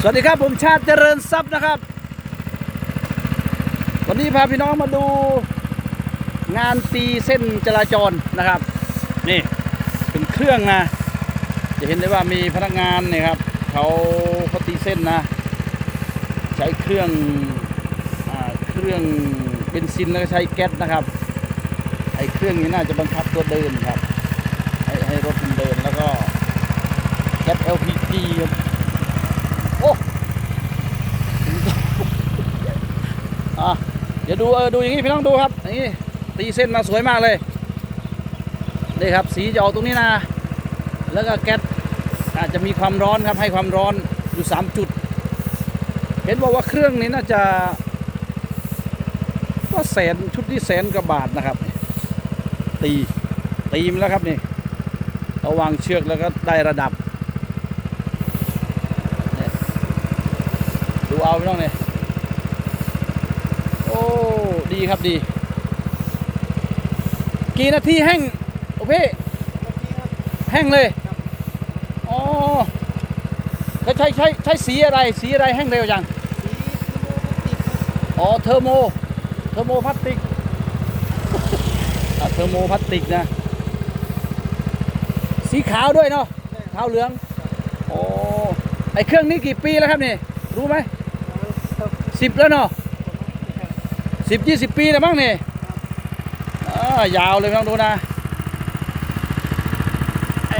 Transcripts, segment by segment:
สวัสดีครับผมชาติเจริญทรัพย์นะครับ วันนี้พาพี่น้องมาดูงานตีเส้นจราจรนะครับ นี่เป็นเครื่องนะ จะเห็นได้ว่ามีพนักงานเนี่ยครับเขาเขาตีเส้นนะ ใช้เครื่องอเครื่องเบนซินแล้วก็ใช้แก๊สนะครับไอ้เครื่องนี้น่าจะบังคับตัวเดินครับให้ให้รถมันเดินแล้วก็แก๊ส LPG ครับโอ้ อะเดี๋ยวดูเออดูอย่างนี้พี่น้องดูครับอย่างนี้ตีเส้นมาสวยมากเลยนี่ครับสีจะออกตรงนี้นะ แล้วก็แก๊สอาจจะมีความร้อนครับให้ความร้อนอยู่สามจุด เห็นบอกว่าเครื่องนี้น่าจะก็แสนชุดนี้แสนกว่าบาทนะครับ ตีตีมแล้วครับนี่เอาวางเชือกแล้วก็ได้ระดับ ดูเอาพี่น้องเนี่ย ดีครับดี กี่นาทีแห้งโอเคแห้งเลยอ๋อเขาใช้ใช้ใช้สีอะไรสีอะไรแห้งเร็วจังอ๋อเทอร์โมเทอร์โมพลาสติกอะเทอร์โมพลาสติกนะ สีขาวด้วยเนาะขาวเหลืองโอ้ไอเครื่องนี้กี่ปีแล้วครับนี่ รู้ไหมสิบแล้วเนาะ สิบยี่สิบปีแล้วมั้งนี่อ่ายาวเลยลองดูนะไอ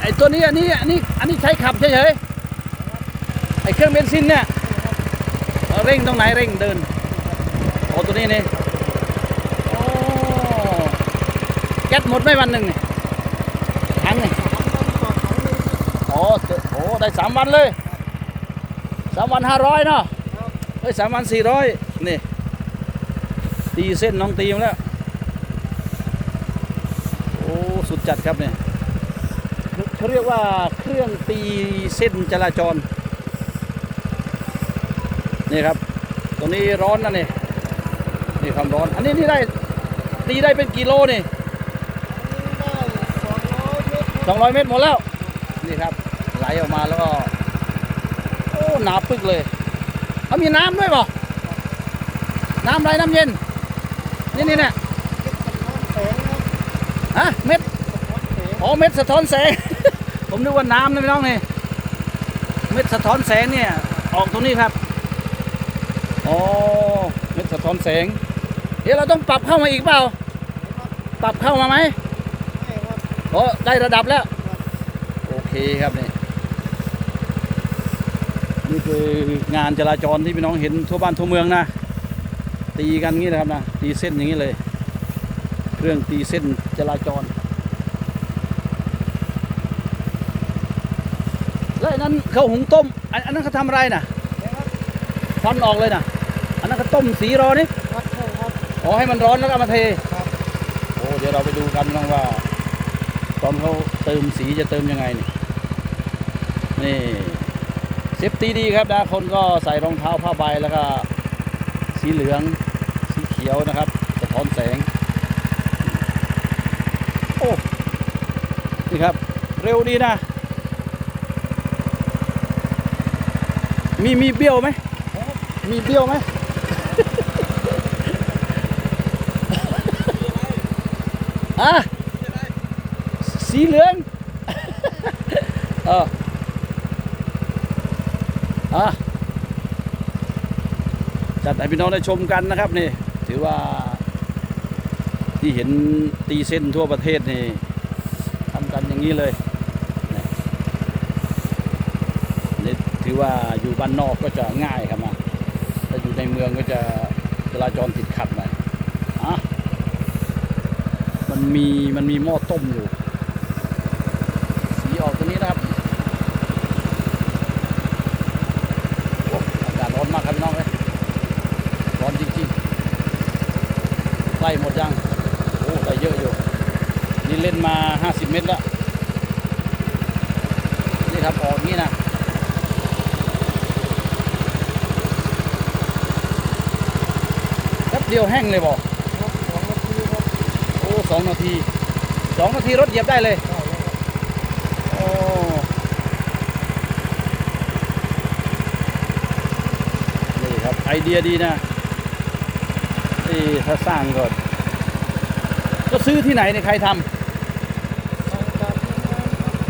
ไอ้ตัวนี้อันนี้อันนี้อันนี้ใช้ขับเฉยๆไอเครื่องเบนซินเนี่ยเร่งตรงไหนเร่งเดินโอ้ตัวนี้นี่โอ้แก๊สหมดไม่วันหนึ่งนี่ถังนี่โอ้โอ้ได้สามวันเลยสามวันห้าร้อยเนาะเฮ้ยสามวันสี่ร้อย ตีเส้นน้องตีมาแล้ว โอ้ สุดจัดครับเนี่ยเขาเรียกว่าเครื่องตีเส้นจราจร นี่ครับ ตรงนี้ร้อนนะนี่นี่ความร้อน อันนี้นี่ได้ตีได้เป็นกิโลนี่สองร้อยเมตรหมดแล้ว นี่ครับ ไหลออกมาแล้วก็ โอ้หนาปึกเลย เอามีน้ำด้วยเปล่าน้ำอะไรน้ำเย็น นี่นี่เนี่ยฮะเม็ดอ๋อเม็ดสะท้อนแสง ผมนึกว่าน้ำนะพี่น้องนี่เม็ดสะท้อนแสงเนี่ย ออกตรงนี้ครับอ๋อเม็ดสะท้อนแสง เดี๋ยวเราต้องปรับเข้ามาอีกเปล่า ปรับเข้ามาไหมโอ้ได้ระดับแล้ว โอเคครับนี่นี่คืองานจราจรที่พี่น้องเห็นทั่วบ้านทั่วเมืองนะ ตีกันงี้นะครับนะตีเส้นอย่างนี้เลย เครื่องตีเส้นจราจรแล้วอันนั้นเขาหุงต้มอันอันนั้นเขาทำอะไรนะฟันออกเลยนะอันนั้นเขาต้มสีรอนี่อ๋อให้มันร้อนแล้วก็เอามาเทครับโอ้เดี๋ยวเราไปดูกันน้องว่า ตอนเขาเติมสีจะเติมยังไงนี่นี่เซฟตี้ดีครับนะคนก็ใส่รองเท้าผ้าใบแล้วก็สีเหลืองสีเขียวนะครับสะท้อนแสง โอ้ นี่ครับ เร็วดีนะ มีมีเบี้ยวไหม มีเบี้ยวไหม อะ สีเหลืองเอออะจัดให้พี่น้องได้ชมกันนะครับนี่ ถือว่า ที่เห็นตีเส้นทั่วประเทศนี่ทำกันอย่างนี้เลยนี่ถือว่าอยู่บ้านนอกก็จะง่ายครับนะถ้าอยู่ในเมืองก็จะจราจรติดขัดหน่อยอะมันมีมันมีหม้อต้มอยู่ สีออกตรงนี้นะครับโอ้อากาศร้อนมากครับพี่น้องเลยร้อนจริง ๆใกล้หมดยังโอ้ได้เยอะอยู่ นี่เล่นมา 50 เมตรแล้ว นี่ครับออกงนี้นะแป๊บเดียวแห้งเลยบอกโอ้สองนาทีสองนาทีรถเหยียบได้เลยโอ้ไอเดียดีนะ นี่ถ้าสร้างก่อนก็ซื้อที่ไหนเนี่ยใครทำ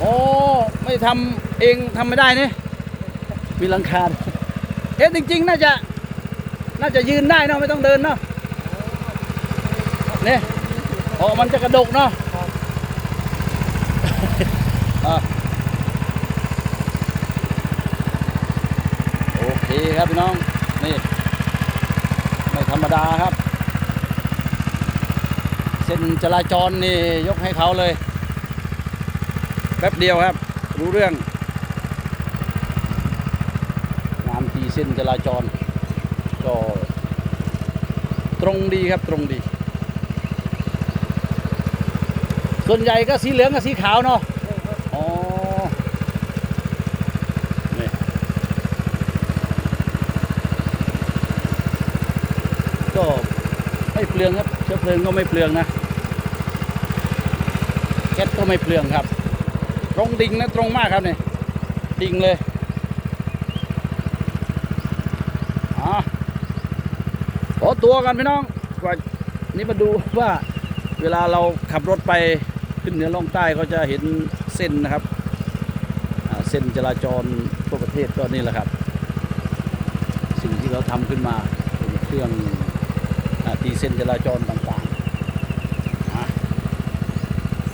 โอ้ไม่ทำเองทำไม่ได้เนี่ยมีหลังคาเอ๊ะจริง ๆ น่าจะ น่าจะยืนได้เนาะไม่ต้องเดินเนาะเนี่ยอ๋อมันจะกระดกเนาะโอเคครับพี่น้อง นี่ ไม่ธรรมดาครับ เส้นจราจรนี่ยกให้เขาเลย แป๊บเดียวครับ รู้เรื่องงานตีเส้นจราจร ก็ตรงดีครับตรงดี ส่วนใหญ่ก็สีเหลืองกับสีขาวเนาะอ๋อนี่ก็ไม่เปลืองครับเชื้อเพลิงก็ไม่เปลืองนะ แก๊สก็ไม่เปลืองครับ ตรงดิ่งนะตรงมากครับเนี่ยดิ่งเลยอะขอตัวกันพี่น้องว่านี่มาดูว่าเวลาเราขับรถไปขึ้นเหนือล่องใต้ก็จะเห็นเส้นนะครับเส้นจราจรทั่วประเทศก็นี่แหละครับ สิ่งที่เขาทำขึ้นมาเป็นเครื่องอตีเส้นจราจรต่าง